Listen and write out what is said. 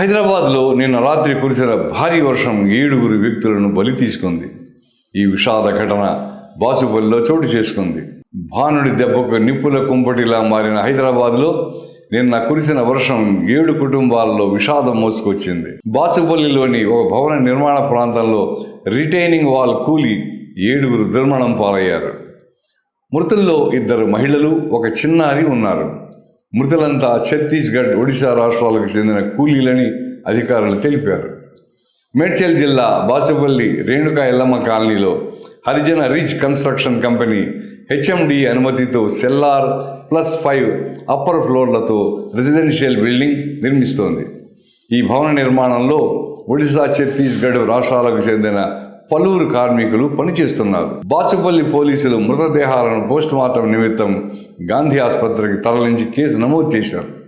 హైదరాబాద్లో నిన్న రాత్రి కురిసిన భారీ వర్షం ఏడుగురు వ్యక్తులను బలి తీసుకుంది. ఈ విషాద ఘటన బాసుపల్లిలో చోటు చేసుకుంది. భానుడి దెబ్బకు నిప్పుల కుంపటిలా మారిన హైదరాబాద్లో నిన్న కురిసిన వర్షం ఏడు కుటుంబాల్లో విషాదం మోసుకొచ్చింది. బాసుపల్లిలోని ఒక భవన నిర్మాణ ప్రాంతంలో రిటైనింగ్ వాల్ కూలి ఏడుగురు దుర్మరణం పాలయ్యారు. మృతుల్లో ఇద్దరు మహిళలు ఒక చిన్నారి ఉన్నారు. మృతులంతా ఛత్తీస్గఢ్ ఒడిశా రాష్ట్రాలకు చెందిన కూలీలని అధికారులు తెలిపారు. మేడ్చల్ జిల్లా బాచుపల్లి రేణుకా ఎల్లమ్మ కాలనీలో హరిజన రిచ్ కన్స్ట్రక్షన్ కంపెనీ హెచ్ఎండి అనుమతితో సెల్లార్ ప్లస్ ఫైవ్ అప్పర్ ఫ్లోర్లతో రెసిడెన్షియల్ బిల్డింగ్ నిర్మిస్తోంది. ఈ భవన నిర్మాణంలో ఒడిశా ఛత్తీస్గఢ్ రాష్ట్రాలకు చెందిన పలువురు కార్మికులు పనిచేస్తున్నారు. బాచుపల్లి పోలీసులు మృతదేహాలను పోస్టుమార్టం నిమిత్తం గాంధీ ఆసుపత్రికి తరలించి కేసు నమోదు చేశారు.